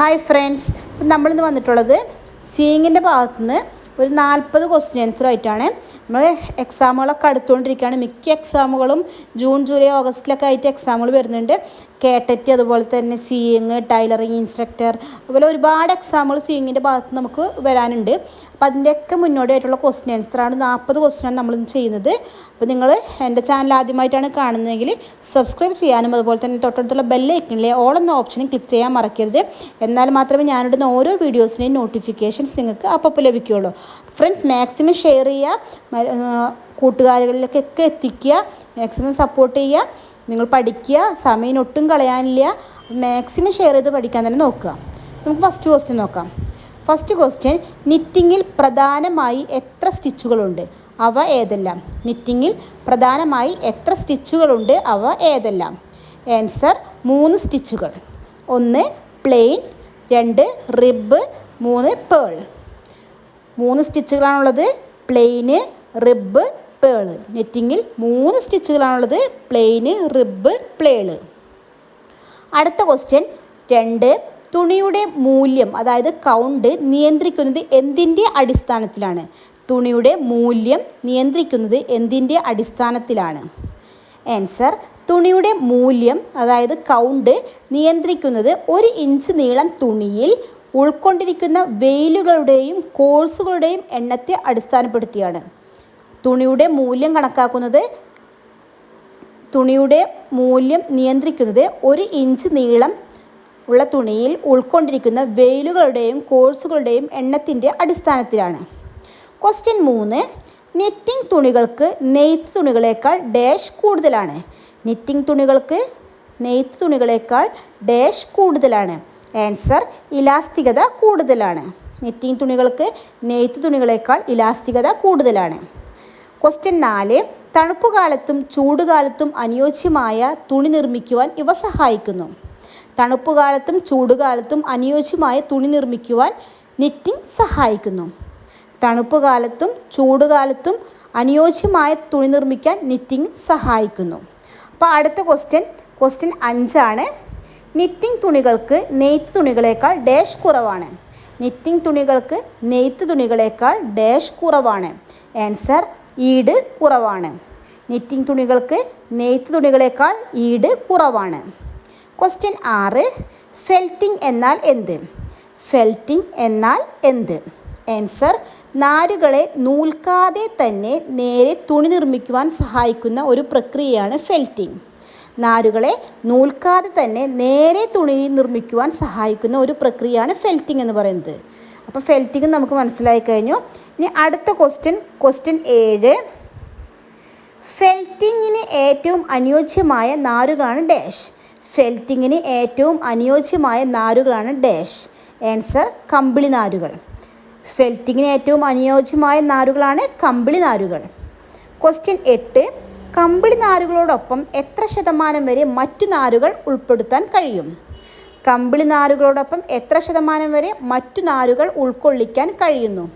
Hi friends ഇപ്പം നമ്മളിന്ന് വന്നിട്ടുള്ളത് സീയിങ്ങിന്റെ ഭാഗത്തുനിന്ന് ഒരു നാൽപ്പത് ആൻസറുമായിട്ടാണ് നമ്മൾ എക്സാമുകളൊക്കെ അടുത്തുകൊണ്ടിരിക്കുകയാണ്. മിക്ക എക്സാമുകളും ജൂൺ ജൂലൈ ഓഗസ്റ്റിലൊക്കെ ആയിട്ട് എക്സാമുകൾ വരുന്നുണ്ട്. കേട്ടറ്റ് അതുപോലെ തന്നെ സ്വിയിങ് ടൈലറിങ് ഇൻസ്ട്രക്ടർ അതുപോലെ ഒരുപാട് എക്സാമുകൾ സ്വിയിങ്ങിന്റെ ഭാഗത്ത് നമുക്ക് വരാനുണ്ട്. അപ്പോൾ അതിന്റെയൊക്കെ മുന്നോടിയായിട്ടുള്ള ക്വസ്റ്റ്യൻ ആൻസറാണ് നാൽപ്പത് ക്വസ്റ്റ്യനാണ് നമ്മൾ ചെയ്യുന്നത്. അപ്പോൾ നിങ്ങൾ എന്റെ ചാനൽ ആദ്യമായിട്ടാണ് കാണുന്നതെങ്കിൽ സബ്സ്ക്രൈബ് ചെയ്യാനും അതുപോലെ തന്നെ തൊട്ടടുത്തുള്ള ബെല്ലൈക്കണിലെ ഓൾ എന്ന ഓപ്ഷനും ക്ലിക്ക് ചെയ്യാൻ മറക്കരുത്. എന്നാൽ മാത്രമേ ഞാനിടുന്ന ഓരോ വീഡിയോസിനെയും നോട്ടിഫിക്കേഷൻസ് നിങ്ങൾക്ക് അപ്പോൾ ലഭിക്കുകയുള്ളൂ ഫ്രണ്ട്സ് മാക്സിമം ഷെയർ ചെയ്യുക കൂട്ടുകാരികളിലേക്കൊക്കെ എത്തിക്കുക മാക്സിമം സപ്പോർട്ട് ചെയ്യുക. നിങ്ങൾ പഠിക്കുക സമയം ഒട്ടും കളയാനില്ല മാക്സിമം ഷെയർ ചെയ്ത് പഠിക്കാൻ തന്നെ നോക്കുക. നമുക്ക് ഫസ്റ്റ് ക്വസ്റ്റ്യൻ നോക്കാം. ഫസ്റ്റ് ക്വസ്റ്റ്യൻ നിറ്റിങ്ങിൽ പ്രധാനമായി എത്ര സ്റ്റിച്ചുകളുണ്ട്? അവ ഏതെല്ലാം? നിറ്റിങ്ങിൽ പ്രധാനമായി എത്ര സ്റ്റിച്ചുകളുണ്ട്? അവ ഏതെല്ലാം? ആൻസർ മൂന്ന് സ്റ്റിച്ചുകൾ. ഒന്ന് പ്ലെയിൻ രണ്ട് റിബ് മൂന്ന് പേൾ മൂന്ന് സ്റ്റിച്ചുകളാണുള്ളത്. Plain rib purl. നെറ്റിങ്ങിൽ മൂന്ന് സ്റ്റിച്ചുകളാണുള്ളത്. പ്ലെയിന് റിബ് പ്ലേൾ അടുത്ത ക്വസ്റ്റ്യൻ രണ്ട് തുണിയുടെ മൂല്യം അതായത് കൗണ്ട് നിയന്ത്രിക്കുന്നത് എന്തിന്റെ അടിസ്ഥാനത്തിലാണ്? തുണിയുടെ മൂല്യം നിയന്ത്രിക്കുന്നത് എന്തിന്റെ അടിസ്ഥാനത്തിലാണ്? ആൻസർ തുണിയുടെ മൂല്യം അതായത് കൗണ്ട് നിയന്ത്രിക്കുന്നത് ഒരു ഇഞ്ച് നീളം തുണിയിൽ ഉൾക്കൊണ്ടിരിക്കുന്ന വെയിലുകളുടെയും കോഴ്സുകളുടെയും എണ്ണത്തെ അടിസ്ഥാനപ്പെടുത്തിയാണ്. തുണിയുടെ മൂല്യം കണക്കാക്കുന്നത് തുണിയുടെ മൂല്യം നിയന്ത്രിക്കുന്നത് ഒരു ഇഞ്ച് നീളം ഉള്ള തുണിയിൽ ഉൾക്കൊണ്ടിരിക്കുന്ന വെയിലുകളുടെയും കോഴ്സുകളുടെയും എണ്ണത്തിന്റെ അടിസ്ഥാനത്തിലാണ്. ക്വസ്റ്റ്യൻ മൂന്ന്. നെറ്റിംഗ് തുണികൾക്ക് നെയ്ത്ത് തുണികളേക്കാൾ ഡാഷ് കൂടുതലാണ്. നെറ്റിംഗ് തുണികൾക്ക് നെയ്ത്ത് തുണികളേക്കാൾ ഡാഷ് കൂടുതലാണ്. ആൻസർ ഇലാസ്തികത കൂടുതലാണ്. നെറ്റിംഗ് തുണികൾക്ക് നെയ്ത്ത് തുണികളേക്കാൾ ഇലാസ്തികത കൂടുതലാണ്. ക്വസ്റ്റ്യൻ നാല് തണുപ്പ് കാലത്തും ചൂടുകാലത്തും അനുയോജ്യമായ തുണി നിർമ്മിക്കുവാൻ ഇവ സഹായിക്കുന്നു. തണുപ്പ് കാലത്തും ചൂടുകാലത്തും അനുയോജ്യമായ തുണി നിർമ്മിക്കുവാൻ നിറ്റിംഗ് സഹായിക്കുന്നു. തണുപ്പ് കാലത്തും ചൂടുകാലത്തും അനുയോജ്യമായ തുണി നിർമ്മിക്കാൻ നിറ്റിംഗ് സഹായിക്കുന്നു. അപ്പോൾ അടുത്ത ക്വസ്റ്റ്യൻ ക്വസ്റ്റ്യൻ അഞ്ചാണ്. നിറ്റിംഗ് തുണികൾക്ക് നെയ്ത്ത് തുണികളേക്കാൾ ഡാഷ് കുറവാണ്. നിറ്റിംഗ് തുണികൾക്ക് നെയ്ത്ത് തുണികളേക്കാൾ ഡാഷ് കുറവാണ്. ആൻസർ ഈട് കുറവാണ്. നെറ്റിംഗ് തുണികൾക്ക് നെയ്ത്ത് തുണികളേക്കാൾ ഈട് കുറവാണ്. ക്വസ്റ്റ്യൻ ആറ് ഫെൽറ്റിംഗ് എന്നാൽ എന്ത്? ഫെൽറ്റിംഗ് എന്നാൽ എന്ത്? ആൻസർ നാരുകളെ നൂൽക്കാതെ തന്നെ നേരെ തുണി നിർമ്മിക്കുവാൻ സഹായിക്കുന്ന ഒരു പ്രക്രിയയാണ് ഫെൽറ്റിംഗ് നാരുകളെ നൂൽക്കാതെ തന്നെ നേരെ തുണി നിർമ്മിക്കുവാൻ സഹായിക്കുന്ന ഒരു പ്രക്രിയയാണ് ഫെൽറ്റിംഗ് എന്ന് പറയുന്നത്. അപ്പോൾ ഫെൽറ്റിങ്ങും നമുക്ക് മനസ്സിലായി കഴിഞ്ഞു. ഇനി അടുത്ത ക്വസ്റ്റ്യൻ ക്വസ്റ്റ്യൻ ഏഴ്. ഫെൽറ്റിങ്ങിന് ഏറ്റവും അനുയോജ്യമായ നാരുകളാണ് ഡാഷ് ഫെൽറ്റിങ്ങിന് ഏറ്റവും അനുയോജ്യമായ നാരുകളാണ് ഡാഷ് ആൻസർ കമ്പിളി നാരുകൾ. ഫെൽറ്റിങ്ങിന് ഏറ്റവും അനുയോജ്യമായ നാരുകളാണ് കമ്പിളി നാരുകൾ. ക്വസ്റ്റ്യൻ എട്ട്. കമ്പിളി നാരുകളോടൊപ്പം എത്ര ശതമാനം വരെ മറ്റു നാരുകൾ ഉൾപ്പെടുത്താൻ കഴിയും? കമ്പിളി നാരുകളോടൊപ്പം എത്ര ശതമാനം വരെ മറ്റു നാരുകൾ ഉൾക്കൊള്ളിക്കാൻ കഴിയുന്നു?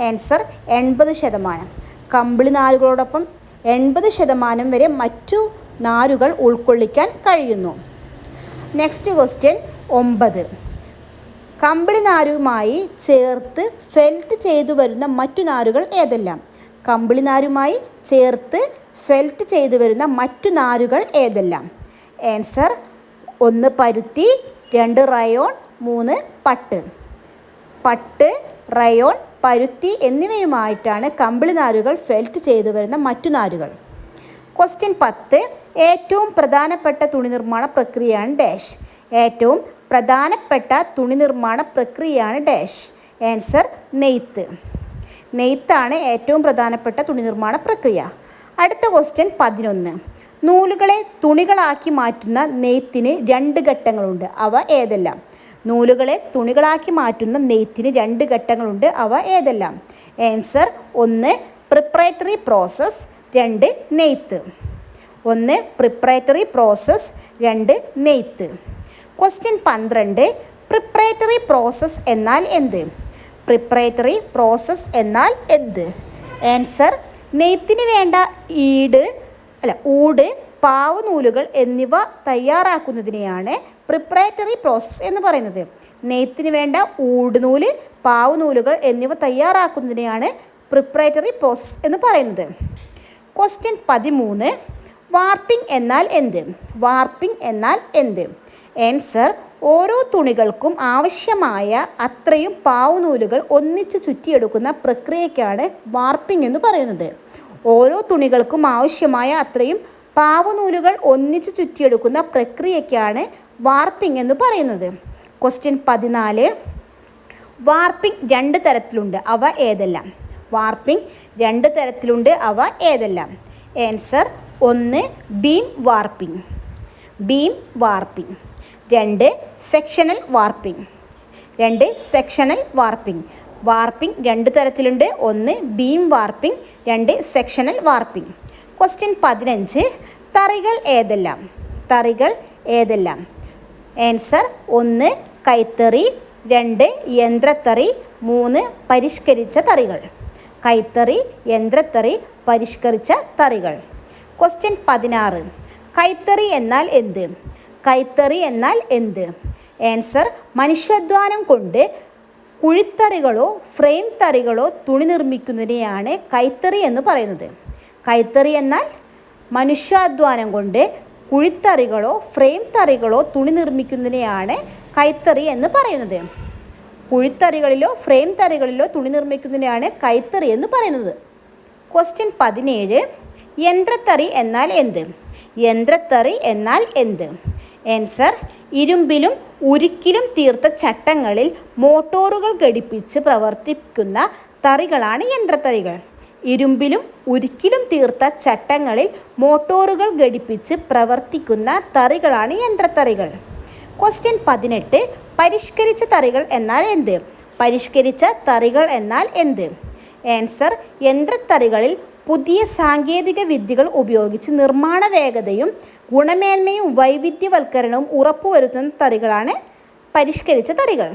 ആൻസർ എൺപത് ശതമാനം. കമ്പിളി നാരുകളോടൊപ്പം എൺപത് ശതമാനം വരെ മറ്റു നാരുകൾ ഉൾക്കൊള്ളിക്കാൻ കഴിയുന്നു. നെക്സ്റ്റ് ക്വസ്റ്റ്യൻ ഒമ്പത്. കമ്പിളി നാരുമായി ചേർത്ത് ഫെൽറ്റ് ചെയ്തു വരുന്ന മറ്റു നാരുകൾ ഏതെല്ലാം? കമ്പിളി നാരുമായി ചേർത്ത് ഫെൽറ്റ് ചെയ്തു വരുന്ന മറ്റു നാരുകൾ ഏതെല്ലാം? ആൻസർ ഒന്ന് പരുത്തി രണ്ട് റയോൺ മൂന്ന് പട്ട്. പട്ട് റയോൺ പരുത്തി എന്നിവയുമായിട്ടാണ് കമ്പിളി നാരുകൾ ഫെൽറ്റ് ചെയ്തു വരുന്ന മറ്റു നാരുകൾ. ക്വസ്റ്റ്യൻ പത്ത്. ഏറ്റവും പ്രധാനപ്പെട്ട തുണി നിർമ്മാണ പ്രക്രിയയാണ് ഡാഷ് ഏറ്റവും പ്രധാനപ്പെട്ട തുണി നിർമ്മാണ പ്രക്രിയയാണ് ഡാഷ് ആൻസർ നെയ്ത്ത്. നെയ്ത്താണ് ഏറ്റവും പ്രധാനപ്പെട്ട തുണി നിർമ്മാണ പ്രക്രിയ. അടുത്ത ക്വസ്റ്റ്യൻ പതിനൊന്ന്. നൂലുകളെ തുണികളാക്കി മാറ്റുന്ന നെയ്ത്തിന് രണ്ട് ഘട്ടങ്ങളുണ്ട്. അവ ഏതെല്ലാം? നൂലുകളെ തുണികളാക്കി മാറ്റുന്ന നെയ്ത്തിന് രണ്ട് ഘട്ടങ്ങളുണ്ട്. അവ ഏതെല്ലാം? ആൻസർ ഒന്ന് പ്രിപ്പറേറ്ററി പ്രോസസ്സ് രണ്ട് നെയ്ത്ത്. ഒന്ന് പ്രിപ്പറേറ്ററി പ്രോസസ്സ് രണ്ട് നെയ്ത്ത്. ക്വസ്റ്റ്യൻ പന്ത്രണ്ട് പ്രിപ്പറേറ്ററി പ്രോസസ്സ് എന്നാൽ എന്ത്? പ്രിപ്പറേറ്ററി പ്രോസസ്സ് എന്നാൽ എന്ത്? ആൻസർ നെയ്ത്തിന് വേണ്ട ഈട് അല്ല ഊട് പാവ് നൂലുകൾ എന്നിവ തയ്യാറാക്കുന്നതിനെയാണ് പ്രിപ്പറേറ്ററി പ്രോസസ്സ് എന്ന് പറയുന്നത്. നെയ്ത്തിന് വേണ്ട ഊടുനൂൽ പാവ് നൂലുകൾ എന്നിവ തയ്യാറാക്കുന്നതിനെയാണ് പ്രിപ്പറേറ്ററി പ്രോസസ്സ് എന്ന് പറയുന്നത്. ക്വസ്റ്റ്യൻ പതിമൂന്ന്. വാർപ്പിംഗ് എന്നാൽ എന്ത്? വാർപ്പിംഗ് എന്നാൽ എന്ത്? ആൻസർ ഓരോ തുണികൾക്കും ആവശ്യമായ അത്രയും പാവുനൂലുകൾ ഒന്നിച്ച് ചുറ്റിയെടുക്കുന്ന പ്രക്രിയയ്ക്കാണ് വാർപ്പിംഗ് എന്ന് പറയുന്നത്. ഓരോ തുണികൾക്കും ആവശ്യമായ അത്രയും പാവനൂലുകൾ ഒന്നിച്ച് ചുറ്റിയെടുക്കുന്ന പ്രക്രിയയ്ക്കാണ് വാർപ്പിംഗ് എന്ന് പറയുന്നത്. ക്വസ്റ്റ്യൻ പതിനാല്. വാർപ്പിംഗ് രണ്ട് തരത്തിലുണ്ട് അവ ഏതെല്ലാം? വാർപ്പിംഗ് രണ്ട് തരത്തിലുണ്ട് അവ ഏതെല്ലാം? ആൻസർ ഒന്ന് ബീം വാർപ്പിംഗ്. Beam warping. രണ്ട് സെക്ഷണൽ വാർപ്പിംഗ്. രണ്ട് സെക്ഷണൽ വാർപ്പിംഗ്. വാർപ്പിംഗ് രണ്ട് തരത്തിലുണ്ട്. ഒന്ന് ബീം വാർപ്പിംഗ് രണ്ട് സെക്ഷണൽ വാർപ്പിംഗ്. ക്വസ്റ്റ്യൻ പതിനഞ്ച്. തറികൾ ഏതെല്ലാം? തറികൾ ഏതെല്ലാം? ആൻസർ ഒന്ന് കൈത്തറി. രണ്ട് യന്ത്രത്തറി. മൂന്ന് പരിഷ്കരിച്ച തറികൾ. കൈത്തറി യന്ത്രത്തറി പരിഷ്കരിച്ച തറികൾ. ക്വസ്റ്റ്യൻ പതിനാറ്. കൈത്തറി എന്നാൽ എന്ത്? കൈത്തറി എന്നാൽ എന്ത്? ആൻസർ മനുഷ്യാധ്വാനം കൊണ്ട് കുഴിത്തറികളോ ഫ്രെയിം തറികളോ തുണി നിർമ്മിക്കുന്നതിനെയാണ് കൈത്തറി എന്ന് പറയുന്നത്. കൈത്തറി എന്നാൽ മനുഷ്യാധ്വാനം കൊണ്ട് കുഴിത്തറികളോ ഫ്രെയിം തറികളോ തുണി നിർമ്മിക്കുന്നതിനെയാണ് കൈത്തറി എന്ന് പറയുന്നത്. കുഴിത്തറികളിലോ ഫ്രെയിം തറികളിലോ തുണി നിർമ്മിക്കുന്നതിനെയാണ് കൈത്തറി എന്ന് പറയുന്നത്. ക്വസ്റ്റ്യൻ പതിനേഴ്. യന്ത്രത്തറി എന്നാൽ എന്ത്? യന്ത്രത്തറി എന്നാൽ എന്ത്? ആൻസർ ഇരുമ്പിലും ഉരുക്കിലും തീർത്ത ചട്ടങ്ങളിൽ മോട്ടോറുകൾ ഘടിപ്പിച്ച് പ്രവർത്തിക്കുന്ന തറികളാണ് യന്ത്രത്തറികൾ. ഇരുമ്പിലും ഉരുക്കിലും തീർത്ത ചട്ടങ്ങളിൽ മോട്ടോറുകൾ ഘടിപ്പിച്ച് പ്രവർത്തിക്കുന്ന തറികളാണ് യന്ത്രത്തറികൾ. ക്വസ്റ്റ്യൻ പതിനെട്ട് പരിഷ്കരിച്ച തറികൾ എന്നാൽ എന്ത്? പരിഷ്കരിച്ച തറികൾ എന്നാൽ എന്ത്? ആൻസർ യന്ത്രത്തറികളിൽ പുതിയ സാങ്കേതിക വിദ്യകൾ ഉപയോഗിച്ച് നിർമ്മാണ വേഗതയും ഗുണമേന്മയും വൈവിധ്യവൽക്കരണവും ഉറപ്പുവരുത്തുന്ന തറികളാണ് പരിഷ്കരിച്ച തറികൾ.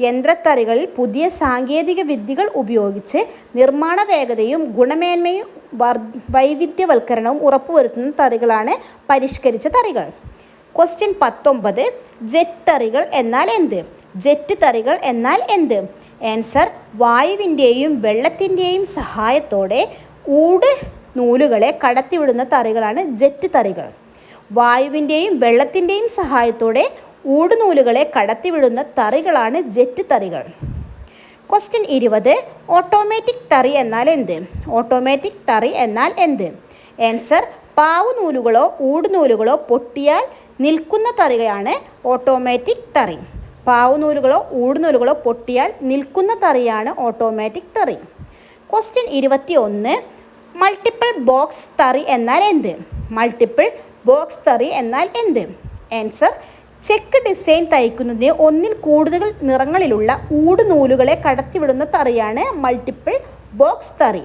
യന്ത്രത്തറികളിൽ പുതിയ സാങ്കേതിക വിദ്യകൾ ഉപയോഗിച്ച് നിർമ്മാണ വേഗതയും ഗുണമേന്മയും വർ വൈവിധ്യവൽക്കരണവും ഉറപ്പുവരുത്തുന്ന തറികളാണ് പരിഷ്കരിച്ച തറികൾ. ക്വസ്റ്റ്യൻ പത്തൊമ്പത് ജെറ്റ് തറികൾ എന്നാൽ എന്ത്? ജെറ്റ് തറികൾ എന്നാൽ എന്ത്? ആൻസർ വായുവിന്റെയും വെള്ളത്തിന്റെയും സഹായത്തോടെ ഊട് നൂലുകളെ കടത്തിവിടുന്ന തറികളാണ് ജെറ്റ് തറികൾ. വായുവിന്റെയും വെള്ളത്തിന്റെയും സഹായത്തോടെ ഊടുനൂലുകളെ കടത്തിവിടുന്ന തറികളാണ് ജെറ്റ് തറികൾ. ക്വസ്റ്റ്യൻ ഇരുപത് ഓട്ടോമാറ്റിക് തറി എന്നാൽ എന്ത്? ഓട്ടോമാറ്റിക് തറി എന്നാൽ എന്ത്? ആൻസർ പാവുനൂലുകളോ ഊടുനൂലുകളോ പൊട്ടിയാൽ നിൽക്കുന്ന തറികയാണ് ഓട്ടോമാറ്റിക് തറി. പാവുനൂലുകളോ ഊടുനൂലുകളോ പൊട്ടിയാൽ നിൽക്കുന്ന തറിയാണ് ഓട്ടോമാറ്റിക് തറി. ക്വസ്റ്റ്യൻ ഇരുപത്തി ഒന്ന് മൾട്ടിപ്പിൾ ബോക്സ് തറി എന്നാൽ എന്ത്? മൾട്ടിപ്പിൾ ബോക്സ് തറി എന്നാൽ എന്ത്? ആൻസർ ചെക്ക് ഡിസൈൻ തയ്ക്കുന്നതിന് ഒന്നിൽ കൂടുതൽ നിറങ്ങളിലുള്ള ഊട് നൂലുകളെ കടത്തിവിടുന്ന തറിയാണ് മൾട്ടിപ്പിൾ ബോക്സ് തറി.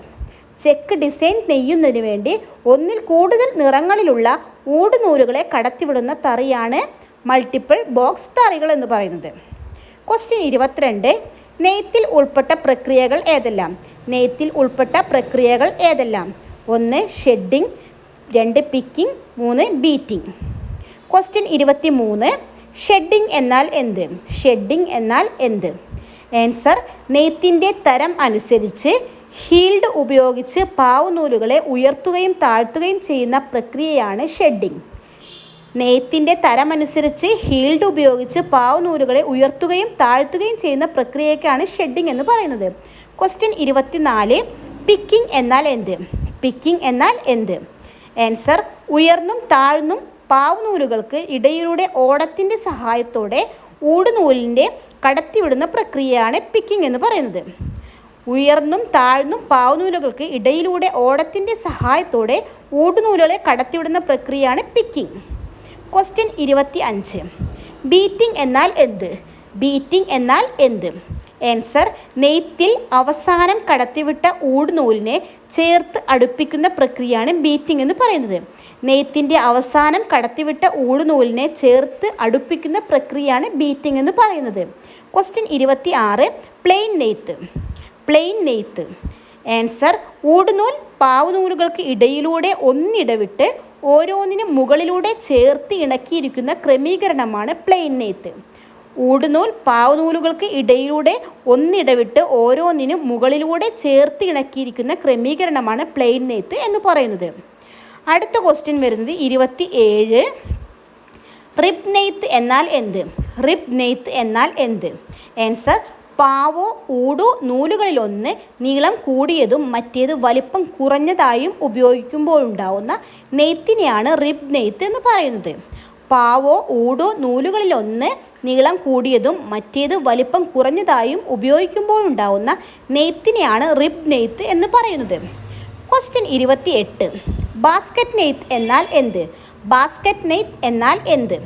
ചെക്ക് ഡിസൈൻ നെയ്യുന്നതിന് വേണ്ടി ഒന്നിൽ കൂടുതൽ നിറങ്ങളിലുള്ള ഊട് നൂലുകളെ കടത്തിവിടുന്ന തറിയാണ് മൾട്ടിപ്പിൾ ബോക്സ് തറികൾ എന്ന് പറയുന്നത്. ക്വസ്റ്റ്യൻ ഇരുപത്തിരണ്ട് നെയ്ത്തിൽ ഉൾപ്പെട്ട പ്രക്രിയകൾ ഏതെല്ലാം? നെയ്ത്തിൽ ഉൾപ്പെട്ട പ്രക്രിയകൾ ഏതെല്ലാം? ഒന്ന് ഷെഡിങ് രണ്ട് പിക്കിംഗ് മൂന്ന് ബീറ്റിംഗ് ക്വസ്റ്റ്യൻ ഇരുപത്തി മൂന്ന് ഷെഡിങ് എന്നാൽ എന്ത്? ഷെഡിങ് എന്നാൽ എന്ത്? ആൻസർ നെയ്ത്തിന്റെ തരം അനുസരിച്ച് ഹീൽഡ് ഉപയോഗിച്ച് പാവുനൂലുകളെ ഉയർത്തുകയും താഴ്ത്തുകയും ചെയ്യുന്ന പ്രക്രിയയാണ് ഷെഡിങ് നെയ്ത്തിന്റെ തരമനുസരിച്ച് ഹീൽഡ് ഉപയോഗിച്ച് പാവുനൂലുകളെ ഉയർത്തുകയും താഴ്ത്തുകയും ചെയ്യുന്ന പ്രക്രിയയ്ക്കാണ് ഷെഡിങ് എന്ന് പറയുന്നത്. ക്വസ്റ്റ്യൻ ഇരുപത്തിനാല് പിക്കിംഗ് എന്നാൽ എന്ത്? പിക്കിംഗ് എന്നാൽ എന്ത്? ആൻസർ ഉയർന്നും താഴ്ന്നും പാവുനൂലുകൾക്ക് ഇടയിലൂടെ ഓടത്തിന്റെ സഹായത്തോടെ ഊടുനൂലിന്റെ കടത്തിവിടുന്ന പ്രക്രിയയാണ് പിക്കിംഗ് എന്ന് പറയുന്നത്. ഉയർന്നും താഴ്ന്നും പാവുനൂലുകൾക്ക് ഇടയിലൂടെ ഓടത്തിന്റെ സഹായത്തോടെ ഊടുനൂലുകളെ കടത്തിവിടുന്ന പ്രക്രിയയാണ് പിക്കിംഗ് ക്വസ്റ്റ്യൻ ഇരുപത്തി അഞ്ച് ബീറ്റിംഗ് എന്നാൽ എന്ത്? ബീറ്റിംഗ് എന്നാൽ എന്ത്? ആൻസർ നെയ്ത്തിൽ അവസാനം കടത്തിവിട്ട ഊടുനൂലിനെ ചേർത്ത് അടുപ്പിക്കുന്ന പ്രക്രിയയാണ് ബീറ്റിംഗ് എന്ന് പറയുന്നത്. നെയ്ത്തിന്റെ അവസാനം കടത്തിവിട്ട ഊടുനൂലിനെ ചേർത്ത് അടുപ്പിക്കുന്ന പ്രക്രിയയാണ് ബീറ്റിംഗ് എന്ന് പറയുന്നത്. ക്വസ്റ്റ്യൻ ഇരുപത്തി ആറ് പ്ലെയിൻ നെയ്ത്ത്. പ്ലെയിൻ നെയ്ത്ത്. ആൻസർ ഊടുനൂൽ പാവുനൂലുകൾക്ക് ഇടയിലൂടെ ഒന്നിടവിട്ട് ഓരോന്നിനും മുകളിലൂടെ ചേർത്ത് ഇണക്കിയിരിക്കുന്ന ക്രമീകരണമാണ് പ്ലെയിൻ നെയ്ത്ത്. ഊടുനൂൽ പാവുനൂലുകൾക്ക് ഇടയിലൂടെ ഒന്നിടവിട്ട് ഓരോന്നിനും മുകളിലൂടെ ചേർത്ത് ഇണക്കിയിരിക്കുന്ന ക്രമീകരണമാണ് പ്ലെയിൻ നെയ്ത്ത് എന്ന് പറയുന്നത്. അടുത്ത ക്വസ്റ്റ്യൻ വരുന്നത് ഇരുപത്തി ഏഴ് റിബ് നെയ്ത്ത് എന്നാൽ എന്ത്? റിബ് നെയ്ത്ത് എന്നാൽ എന്ത്? ആൻസർ പാവോ ഊടോ നൂലുകളിലൊന്ന് നീളം കൂടിയതും മറ്റേത് വലിപ്പം കുറഞ്ഞതായും ഉപയോഗിക്കുമ്പോഴുണ്ടാവുന്ന നെയ്ത്തിനെയാണ് റിബ് നെയ്ത്ത് എന്ന് പറയുന്നത്. പാവോ ഊടോ നൂലുകളിലൊന്ന് നീളം കൂടിയതും മറ്റേത് വലിപ്പം കുറഞ്ഞതായും ഉപയോഗിക്കുമ്പോഴുണ്ടാവുന്ന നെയ്ത്തിനെയാണ് റിബ് നെയ്ത്ത് എന്ന് പറയുന്നത്. ക്വസ്റ്റ്യൻ ഇരുപത്തി എട്ട് ബാസ്ക്കറ്റ് നെയ്ത്ത് എന്നാൽ എന്ത്? ബാസ്ക്കറ്റ് നെയ്ത്ത് എന്നാൽ എന്ത്?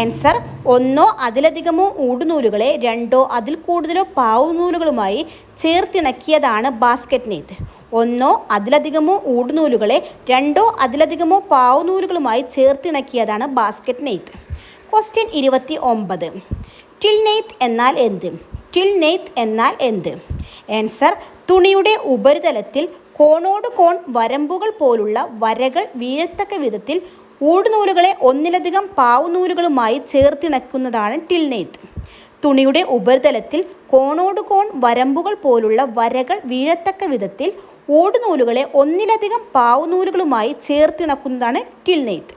ആൻസർ ഒന്നോ അതിലധികമോ ഊടുനൂലുകളെ രണ്ടോ അതിൽ കൂടുതലോ പാവുനൂലുകളുമായി ചേർത്തിണക്കിയതാണ് ബാസ്ക്കറ്റ് നെയ്ത്ത്. ഒന്നോ അതിലധികമോ ഊടുനൂലുകളെ രണ്ടോ അതിലധികമോ പാവുനൂലുകളുമായി ചേർത്തിണക്കിയതാണ് ബാസ്ക്കറ്റ് നെയ്ത്ത്. ക്വസ്റ്റ്യൻ ഇരുപത്തി ഒമ്പത്. ടിൽ നെയ്ത്ത് എന്നാൽ എന്ത്? ടിൽ നെയ്ത്ത് എന്നാൽ എന്ത്? ആൻസർ തുണിയുടെ ഉപരിതലത്തിൽ കോണോട് കോൺ വരമ്പുകൾ പോലുള്ള വരകൾ വീഴത്തക്ക വിധത്തിൽ ഊടുനൂലുകളെ ഒന്നിലധികം പാവുനൂലുകളുമായി ചേർത്തിണക്കുന്നതാണ് ടിൽ നെയ്ത്ത് തുണിയുടെ ഉപരിതലത്തിൽ കോണോട് കോൺ വരമ്പുകൾ പോലുള്ള വരകൾ വീഴത്തക്ക വിധത്തിൽ ഓടുനൂലുകളെ ഒന്നിലധികം പാവുനൂലുകളുമായി ചേർത്തിണക്കുന്നതാണ് ടിൽ നെയ്ത്ത്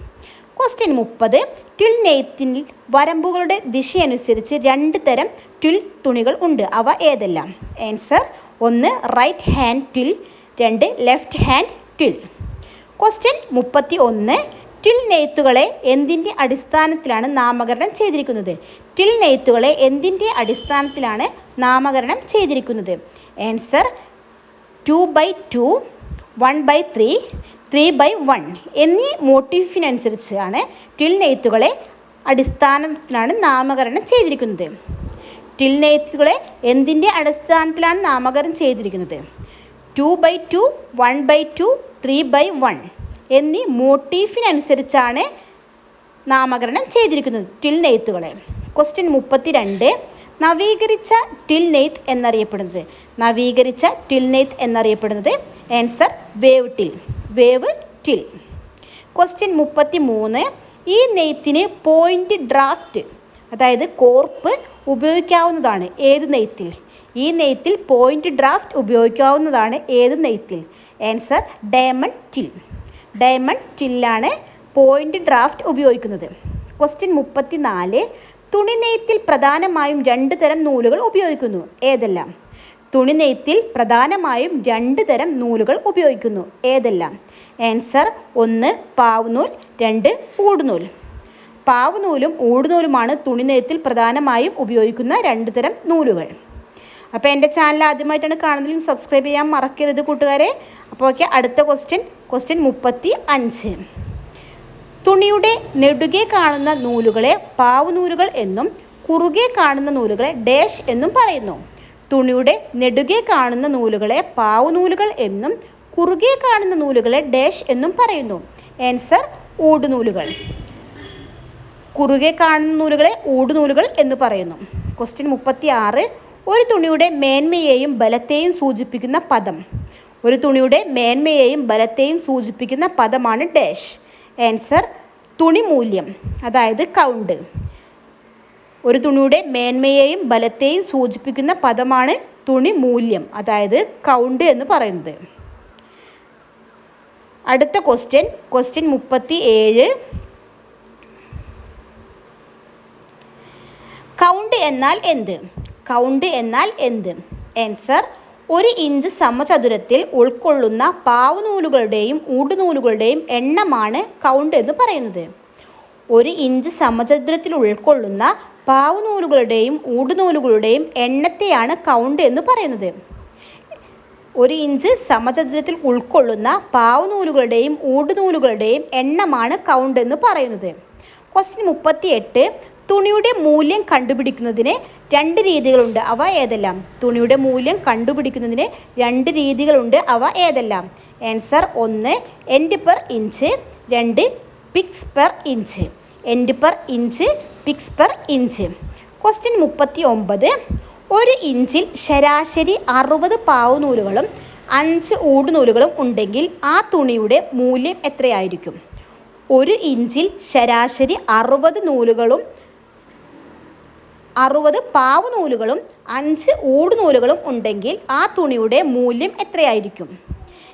ക്വസ്റ്റ്യൻ മുപ്പത്. ട്വിൽ നെയ്ത്തിൽ വരമ്പുകളുടെ ദിശയനുസരിച്ച് രണ്ട് തരം ട്വിൽ തുണികൾ ഉണ്ട്. അവ ഏതെല്ലാം? ആൻസർ ഒന്ന് റൈറ്റ് ഹാൻഡ് ട്വിൽ രണ്ട് ലെഫ്റ്റ് ഹാൻഡ് ട്വിൽ ക്വസ്റ്റ്യൻ മുപ്പത്തി ഒന്ന് ട്വിൽ നെയ്ത്തുകളെ എന്തിന്റെ അടിസ്ഥാനത്തിലാണ് നാമകരണം ചെയ്തിരിക്കുന്നത്? ട്വിൽ നെയ്ത്തുകളെ എന്തിന്റെ അടിസ്ഥാനത്തിലാണ് നാമകരണം ചെയ്തിരിക്കുന്നത്? Answer two by two one by three three by one എന്നീ മോട്ടീഫിനനുസരിച്ചാണ് ട്വിൽ നെയ്ത്തുകളെ അടിസ്ഥാനത്തിലാണ് നാമകരണം ചെയ്തിരിക്കുന്നത്. ടിൽ നെയ്ത്തുകളെ എന്തിന്റെ അടിസ്ഥാനത്തിലാണ് നാമകരണം ചെയ്തിരിക്കുന്നത്? Two by two one by two three by one എന്നീ മോട്ടീഫിനനുസരിച്ചാണ് നാമകരണം ചെയ്തിരിക്കുന്നത്. ടിൽ നെയ്ത്തുകളെ. ക്വസ്റ്റ്യൻ മുപ്പത്തി രണ്ട് നവീകരിച്ച ടിൽ നെയ്ത്ത് എന്നറിയപ്പെടുന്നത്. നവീകരിച്ച ടിൽ നെയ്ത്ത് എന്നറിയപ്പെടുന്നത് answer wave twill. Wave twill. Question മുപ്പത്തി മൂന്ന് ഈ നെയ്ത്തിന് പോയിന്റ് ഡ്രാഫ്റ്റ് അതായത് കോർപ്പ് ഉപയോഗിക്കാവുന്നതാണ് ഏത് നെയ്ത്തിൽ? ഈ നെയ്ത്തിൽ പോയിന്റ് ഡ്രാഫ്റ്റ് ഉപയോഗിക്കാവുന്നതാണ് ഏത് നെയ്ത്തിൽ? Answer diamond twill. ഡയമണ്ട് ടില്ലാണ് പോയിന്റ് ഡ്രാഫ്റ്റ് ഉപയോഗിക്കുന്നത്. ക്വസ്റ്റ്യൻ മുപ്പത്തി നാല് തുണി നെയ്ത്തിൽ പ്രധാനമായും രണ്ട് തരം നൂലുകൾ ഉപയോഗിക്കുന്നു. ഏതെല്ലാം? തുണി നെയ്ത്തിൽ പ്രധാനമായും രണ്ട് തരം നൂലുകൾ ഉപയോഗിക്കുന്നു. ഏതെല്ലാം? ആൻസർ ഒന്ന് പാവുനൂൽ രണ്ട് ഊടുനൂൽ. പാവുനൂലും ഊടുനൂലുമാണ് തുണി നെയ്ത്തിൽ പ്രധാനമായും ഉപയോഗിക്കുന്ന രണ്ട് തരം നൂലുകൾ. അപ്പോൾ എന്റെ ചാനൽ ആദ്യമായിട്ടാണ് കാണുന്നതെങ്കിൽ സബ്സ്ക്രൈബ് ചെയ്യാൻ മറക്കരുത് കൂട്ടുകാരെ. അപ്പോൾ ഓക്കെ അടുത്ത ക്വസ്റ്റ്യൻ ക്വസ്റ്റ്യൻ മുപ്പത്തി അഞ്ച് തുണിയുടെ നെടുകെ കാണുന്ന നൂലുകളെ പാവുനൂലുകൾ എന്നും കുറുകെ കാണുന്ന നൂലുകളെ ഡാഷ് എന്നും പറയുന്നു. തുണിയുടെ നെടുകെ കാണുന്ന നൂലുകളെ പാവുനൂലുകൾ എന്നും കുറുകെ കാണുന്ന നൂലുകളെ ഡാഷ് എന്നും പറയുന്നു. ആൻസർ ഊടുനൂലുകൾ. കുറുകെ കാണുന്ന നൂലുകളെ ഊടുനൂലുകൾ എന്ന് പറയുന്നു. ക്വസ്റ്റ്യൻ മുപ്പത്തി ആറ് ഒരു തുണിയുടെ മേന്മയെയും ബലത്തെയും സൂചിപ്പിക്കുന്ന പദം. ഒരു തുണിയുടെ മേന്മയെയും ബലത്തെയും സൂചിപ്പിക്കുന്ന പദമാണ് ഡാഷ്. ആൻസർ തുണി മൂല്യം അതായത് കൗണ്ട് ഒരു തുണിയുടെ മേന്മയെയും ബലത്തെയും സൂചിപ്പിക്കുന്ന പദമാണ് തുണി മൂല്യം അതായത് കൗണ്ട് എന്ന് പറയുന്നത്. അടുത്ത ക്വസ്റ്റ്യൻ ക്വസ്റ്റ്യൻ മുപ്പത്തി ഏഴ് കൗണ്ട് എന്നാൽ എന്ത്? കൗണ്ട് എന്നാൽ എന്ത്? ആൻസർ ഒരു ഇഞ്ച് സമചതുരത്തിൽ ഉൾക്കൊള്ളുന്ന പാവുനൂലുകളുടെയും ഊടുനൂലുകളുടെയും എണ്ണമാണ് കൗണ്ട് എന്ന് പറയുന്നത്. ഒരു ഇഞ്ച് സമചതുരത്തിൽ ഉൾക്കൊള്ളുന്ന പാവുനൂലുകളുടെയും ഊടുനൂലുകളുടെയും എണ്ണത്തെയാണ് കൗണ്ട് എന്ന് പറയുന്നത്. ഒരു ഇഞ്ച് സമചതുരത്തിൽ ഉൾക്കൊള്ളുന്ന പാവുനൂലുകളുടെയും ഊടുനൂലുകളുടെയും എണ്ണമാണ് കൗണ്ട് എന്ന് പറയുന്നത്. ക്വസ്റ്റ്യൻ മുപ്പത്തി എട്ട് തുണിയുടെ മൂല്യം കണ്ടുപിടിക്കുന്നതിന് രണ്ട് രീതികളുണ്ട്. അവ ഏതെല്ലാം? തുണിയുടെ മൂല്യം കണ്ടുപിടിക്കുന്നതിന് രണ്ട് രീതികളുണ്ട്. അവ ഏതെല്ലാം? ആൻസർ ഒന്ന് എൻഡ് പെർ ഇഞ്ച് രണ്ട് picks per inch end per inch picks per inch question മുപ്പത്തി ഒമ്പത് ഒരു ഇഞ്ചിൽ ശരാശരി അറുപത് പാവുനൂലുകളും അഞ്ച് ഊടുനൂലുകളും ഉണ്ടെങ്കിൽ ആ തുണിയുടെ മൂല്യം എത്രയായിരിക്കും? ഒരു ഇഞ്ചിൽ ശരാശരി അറുപത് നൂലുകളും അറുപത് പാവ് നൂലുകളും അഞ്ച് ഊട് നൂലുകളും ഉണ്ടെങ്കിൽ ആ തുണിയുടെ മൂല്യം എത്രയായിരിക്കും?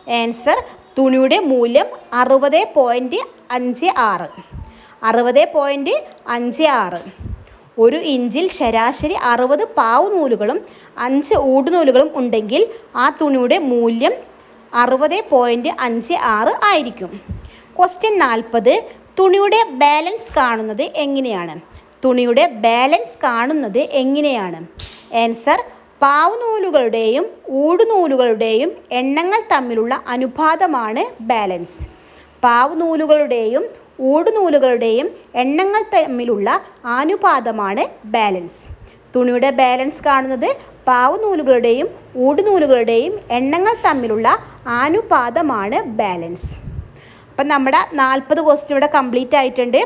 ആൻസർ തുണിയുടെ മൂല്യം അറുപത് പോയിന്റ് അഞ്ച് ആറ്. അറുപത് പോയിന്റ് അഞ്ച് ആറ്. ഒരു ഇഞ്ചിൽ ശരാശരി അറുപത് പാവ് നൂലുകളും അഞ്ച് ഊട് നൂലുകളും ഉണ്ടെങ്കിൽ ആ തുണിയുടെ മൂല്യം അറുപത് പോയിന്റ് അഞ്ച് ആറ് ആയിരിക്കും. ക്വസ്റ്റ്യൻ നാൽപ്പത് തുണിയുടെ ബാലൻസ് കാണുന്നത് എങ്ങനെയാണ്? തുണിയുടെ ബാലൻസ് കാണുന്നത് എങ്ങനെയാണ്? ആൻസർ പാവുനൂലുകളുടെയും ഊടുനൂലുകളുടെയും എണ്ണങ്ങൾ തമ്മിലുള്ള അനുപാതമാണ് ബാലൻസ്. പാവുനൂലുകളുടെയും ഊടുനൂലുകളുടെയും എണ്ണങ്ങൾ തമ്മിലുള്ള ആനുപാതമാണ് ബാലൻസ്. തുണിയുടെ ബാലൻസ് കാണുന്നത് പാവുനൂലുകളുടെയും ഊടുനൂലുകളുടെയും എണ്ണങ്ങൾ തമ്മിലുള്ള ആനുപാതമാണ് ബാലൻസ്. അപ്പം നമ്മുടെ നാൽപ്പത് ക്വസ്റ്റ്യൻ ഇവിടെ കംപ്ലീറ്റ് ആയിട്ടുണ്ട്.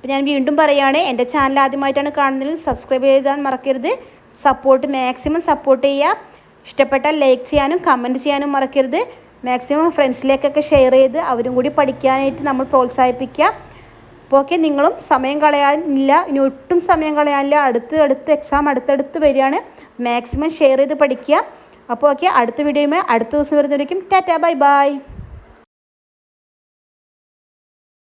അപ്പം ഞാൻ വീണ്ടും പറയുകയാണ് എന്റെ ചാനൽ ആദ്യമായിട്ടാണ് കാണുന്നതിൽ സബ്സ്ക്രൈബ് ചെയ്താൽ മറക്കരുത്. സപ്പോർട്ട് മാക്സിമം സപ്പോർട്ട് ചെയ്യുക. ഇഷ്ടപ്പെട്ടാൽ ലൈക്ക് ചെയ്യാനും കമന്റ് ചെയ്യാനും മറക്കരുത്. മാക്സിമം ഫ്രണ്ട്സിലേക്കൊക്കെ ഷെയർ ചെയ്ത് അവരും കൂടി പഠിക്കാനായിട്ട് നമ്മൾ പ്രോത്സാഹിപ്പിക്കുക. അപ്പോൾ ഓക്കെ നിങ്ങളും സമയം കളയാനില്ല ഇനി ഒട്ടും സമയം കളയാനില്ല. അടുത്ത് അടുത്ത് എക്സാം അടുത്തടുത്ത് വരികയാണ്. മാക്സിമം ഷെയർ ചെയ്ത് പഠിക്കുക. അപ്പോൾ ഓക്കെ അടുത്ത വീഡിയോയുമായി അടുത്ത ദിവസം വരുന്നവരേക്കും ടാറ്റാ ബൈ ബൈ